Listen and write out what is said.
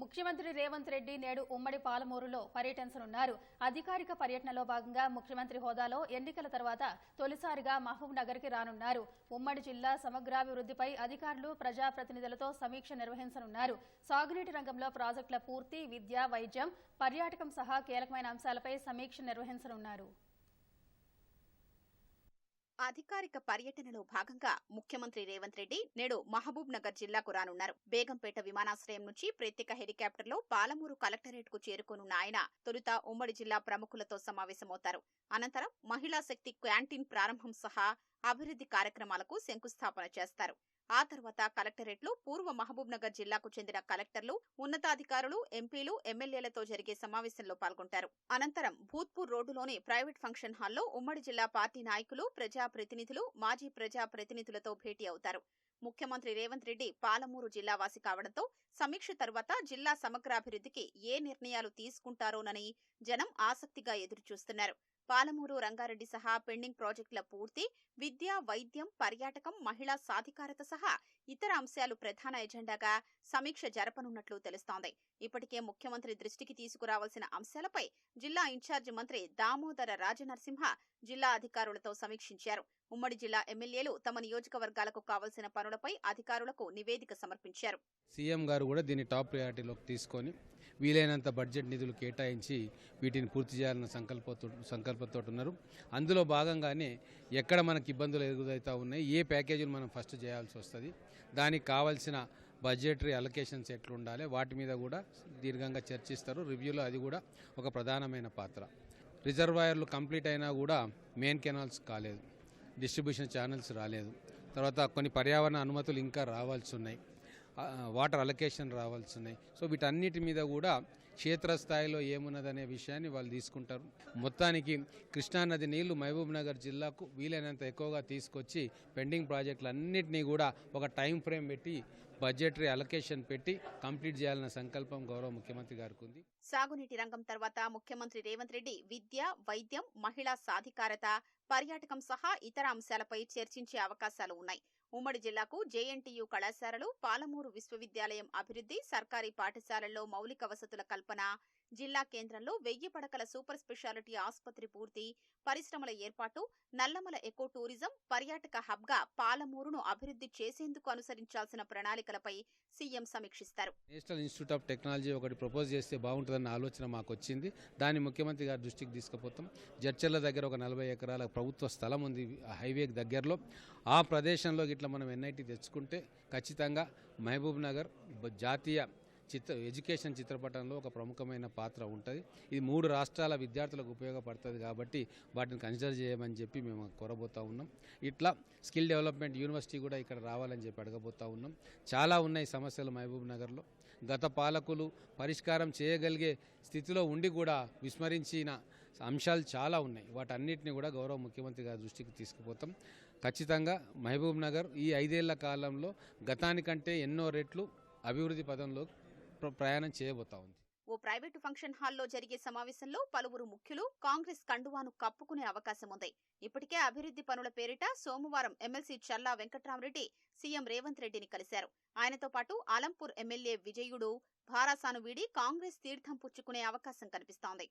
ముఖ్యమంత్రి రేవంత్ రెడ్డి నేడు ఉమ్మడి పాలమూరులో పర్యటించనున్నారు. అధికారిక పర్యటనలో భాగంగా ముఖ్యమంత్రి హోదాలో ఎన్నికల తర్వాత తొలిసారిగా మహబూబ్ నగర్కి రానున్నారు. ఉమ్మడి జిల్లా సమగ్రాభివృద్ధిపై అధికారులు ప్రజాప్రతినిధులతో సమీక్ష నిర్వహించనున్నారు. సాగునీటి రంగంలో ప్రాజెక్టుల పూర్తి విద్య వైద్యం పర్యాటకం సహా కీలకమైన అంశాలపై సమీక్ష నిర్వహించనున్నారు. అధికారిక పర్యటనలో భాగంగా ముఖ్యమంత్రి రేవంత్ రెడ్డి నేడు మహబూబ్ నగర్ జిల్లాకు రానున్నారు. బేగంపేట విమానాశ్రయం నుంచి ప్రత్యేక హెలికాప్టర్లో పాలమూరు కలెక్టరేట్కు చేరుకోనున్న ఆయన తొలుత ఉమ్మడి జిల్లా ప్రముఖులతో సమావేశమవుతారు. అనంతరం మహిళా శక్తి క్యాంటీన్ ప్రారంభం సహా అభివృద్ధి కార్యక్రమాలకు శంకుస్థాపన చేస్తారు. ఆ తర్వాత కలెక్టరేట్లో పూర్వ మహబూబ్నగర్ జిల్లాకు చెందిన కలెక్టర్లు ఉన్నతాధికారులు ఎంపీలు ఎమ్మెల్యేలతో జరిగే సమావేశంలో పాల్గొంటారు. అనంతరం భూత్పూర్ రోడ్డులోని ప్రైవేట్ ఫంక్షన్ హాల్లో ఉమ్మడి జిల్లా పార్టీ నాయకులు ప్రజా ప్రతినిధులు మాజీ ప్రజా ప్రతినిధులతో భేటీ అవుతారు. ముఖ్యమంత్రి రేవంత్ రెడ్డి పాలమూరు జిల్లావాసి కావడంతో సమీక్ష తర్వాత జిల్లా సమగ్రాభివృద్ధికి ఏ నిర్ణయాలు తీసుకుంటారోనని జనం ఆసక్తిగా ఎదురుచూస్తున్నారు. పాలమూరు రంగారెడ్డి సహా పెండింగ్ ప్రాజెక్టుల పూర్తి విద్య వైద్యం పర్యాటకం మహిళా సాధికారత సహా ఇతర అంశాలు ప్రధాన ఎజెండాగా సమీక్ష జరపనున్నట్లు తెలుస్తోంది. ఇప్పటికే ముఖ్యమంత్రి దృష్టికి తీసుకురావాల్సిన అంశాలపై జిల్లా ఇన్ఛార్జి మంత్రి దామోదర రాజనరసింహ జిల్లా అధికారులతో సమీక్షించారు. ఉమ్మడి జిల్లా ఎమ్మెల్యేలు తమ నియోజకవర్గాలకు కావలసిన పనులపై అధికారులకు నివేదిక సమర్పించారు. సీఎం గారు కూడా దీన్ని టాప్ ప్రయారిటీలోకి తీసుకొని వీలైనంత బడ్జెట్ నిధులు కేటాయించి వీటిని పూర్తి చేయాలన్న సంకల్పంతో సంకల్పంతో ఉన్నారు. అందులో భాగంగానే ఎక్కడ మనకి ఇబ్బందులు ఎదుగుదవుతా ఉన్నాయి ఏ ప్యాకేజీలు మనం ఫస్ట్ చేయాల్సి వస్తుంది దానికి కావాల్సిన బడ్జెటరీ అలొకేషన్స్ ఎట్లుండాలి వాటి మీద కూడా దీర్ఘంగా చర్చిస్తారు. రివ్యూలో అది కూడా ఒక ప్రధానమైన పాత్ర. రిజర్వాయర్లు కంప్లీట్ అయినా కూడా మెయిన్ కెనాల్స్ కాలేదు. డిస్ట్రిబ్యూషన్ ఛానల్స్ రాలేదు. తర్వాత కొన్ని పర్యావరణ అనుమతులు ఇంకా రావాల్సి ఉన్నాయి. వాటర్ అలొకేషన్ రావాల్సి ఉన్నాయి. సో వీటన్నిటి మీద కూడా క్షేత్రస్థాయిలో ఏమున్నదనే విషయాన్ని వాళ్ళు తీసుకుంటారు. మొత్తానికి కృష్ణానది నీళ్ళు మహబూబ్ నగర్ జిల్లాకు వీలైనంత ఎక్కువగా తీసుకొచ్చి పెండింగ్ ప్రాజెక్టులన్నింటినీ కూడా ఒక టైం ఫ్రేమ్ పెట్టి బడ్జెటరీ అలొకేషన్ పెట్టి కంప్లీట్ చేయాలన్న సంకల్పం గౌరవ ముఖ్యమంత్రి గారికి ఉంది. సాగునీటి రంగం తర్వాత ముఖ్యమంత్రి రేవంత్ రెడ్డి విద్య వైద్యం మహిళా సాధికారత పర్యాటకం సహా ఇతర అంశాలపై చర్చించే అవకాశాలు ఉన్నాయి. ఉమ్మడి జిల్లాకు జేఎన్టీయు కళాశాలలు పాలమూరు విశ్వవిద్యాలయం అభివృద్ధి సర్కారీ పాఠశాలల్లో మౌలిక వసతుల కల్పన జిల్లా కేంద్రంలో వెయ్యి పడకల సూపర్ స్పెషాలిటీ ఆసుపత్రి పూర్తి పరిశ్రమల ఏర్పాటు నల్లమల ఎకో టూరిజం పర్యాటక హబ్గా పాలమూరును అభివృద్ధి చేసేందుకు అనుసరించాల్సిన ప్రణాళికలపై సీఎం సమీక్షిస్తారు. నేషనల్ ఇన్స్టిట్యూట్ ఆఫ్ టెక్నాలజీ ఒకటి ప్రపోజ్ చేస్తే బాగుంటుందన్న ఆలోచన మాకు వచ్చింది దాన్ని ముఖ్యమంత్రి గారి దృష్టికి తీసుకుపోతాం. జడ్చర్ల దగ్గర ఒక నలభై ఎకరాల ప్రభుత్వ స్థలం ఉంది హైవే హైవేకి దగ్గరలో. ఆ ప్రదేశంలో ఇట్లా మనం ఎన్ఐటి తెచ్చుకుంటే ఖచ్చితంగా మహబూబ్ నగర్ జాతీయ చిత్ర ఎడ్యుకేషన్ చిత్రపటంలో ఒక ప్రముఖమైన పాత్ర ఉంటుంది. ఇది మూడు రాష్ట్రాల విద్యార్థులకు ఉపయోగపడుతుంది కాబట్టి వాటిని కన్సిడర్ చేయమని చెప్పి మేము కోరబోతా ఉన్నాం. ఇట్లా స్కిల్ డెవలప్మెంట్ యూనివర్సిటీ కూడా ఇక్కడ రావాలని చెప్పి అడగబోతా ఉన్నాం. చాలా ఉన్నాయి సమస్యలు మహబూబ్ నగర్లో. గత పాలకులు పరిష్కారం చేయగలిగే స్థితిలో ఉండి కూడా విస్మరించిన అంశాలు చాలా ఉన్నాయి. వాటన్నిటిని కూడా గౌరవ ముఖ్యమంత్రి గారి దృష్టికి తీసుకుపోతాం. ఖచ్చితంగా మహబూబ్ నగర్ ఈ ఐదేళ్ళ కాలంలో గతానికంటే ఎన్నో రెట్లు అభివృద్ధి పదంలో ప్రయాణం చేయబోతా ఉంది. ఓ ప్రైవేటు ఫంక్షన్ హాల్లో జరిగే సమావేశంలో పలువురు ముఖ్యులు కాంగ్రెస్ కండువాను కప్పుకునే అవకాశం ఉంది ఇప్పటికే అభివృద్ధి పనుల పేరిట సోమవారం ఎమ్మెల్సీ చల్లా వెంకట్రామరెడ్డి సీఎం రేవంత్ రెడ్డిని కలిశారు. ఆయనతో పాటు ఆలంపూర్ ఎమ్మెల్యే విజయుడు భారాసాను వీడి కాంగ్రెస్ తీర్థం పుచ్చుకునే అవకాశం కనిపిస్తోంది.